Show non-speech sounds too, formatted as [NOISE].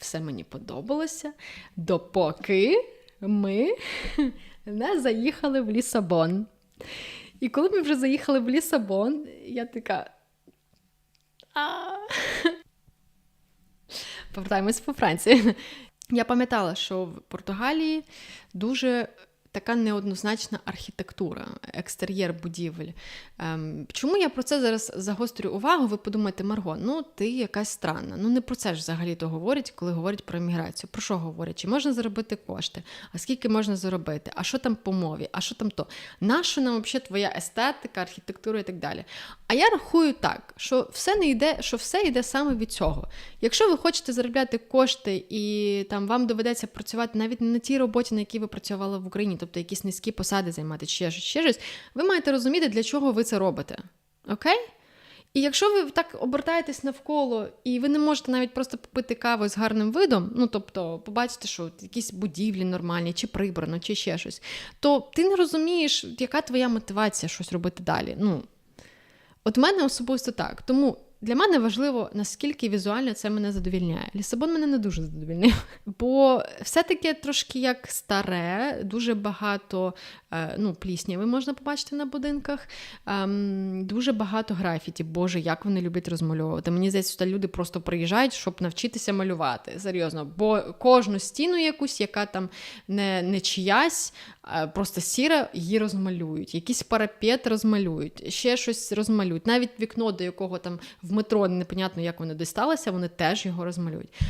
все мені подобалося, допоки ми [LAUGHS] не заїхали в Лісабон. І коли ми вже заїхали в Лісабон, я така. [LAUGHS] Повертаємось по Франції. Я пам'ятала, що в Португалії дуже така неоднозначна архітектура, екстер'єр будівель. Ем, чому я про це зараз загострю увагу? Ви подумаєте, Марго, ну ти якась странна. Ну не про це ж взагалі то говорять, коли говорять про еміграцію. Про що говорять? Чи можна заробити кошти? А скільки можна заробити? А що там по мові? А що там то? Нащо нам взагалі твоя естетика, архітектура і так далі? А я рахую так, що все не йде, що все йде саме від цього. Якщо ви хочете заробляти кошти і там вам доведеться працювати навіть не на тій роботі, на якій ви працювали в Україні, тобто якісь низькі посади займати, ще щось, ще щось, ви маєте розуміти, для чого ви це робите. Окей? І якщо ви так обертаєтесь навколо, і ви не можете навіть просто попити каву з гарним видом, ну тобто побачите, що якісь будівлі нормальні, чи прибрано, чи ще щось, то ти не розумієш, яка твоя мотивація щось робити далі. Ну, От мене особисто так. Тому для мене важливо, наскільки візуально це мене задовільняє. Лісабон мене не дуже задовільнив, [LAUGHS] бо все-таки трошки як старе, дуже багато е, ну, плісняви можна побачити на будинках, ем, дуже багато графіті. Боже, як вони люблять розмальовувати. Мені здається, що люди просто приїжджають, щоб навчитися малювати. Серйозно, бо кожну стіну якусь, яка там не, не чиясь, просто сіра, її розмалюють. Якийсь парапет розмалюють, ще щось розмалюють. Навіть вікно, до якого там в метро непонятно, як вони дісталися, вони теж його розмалюють.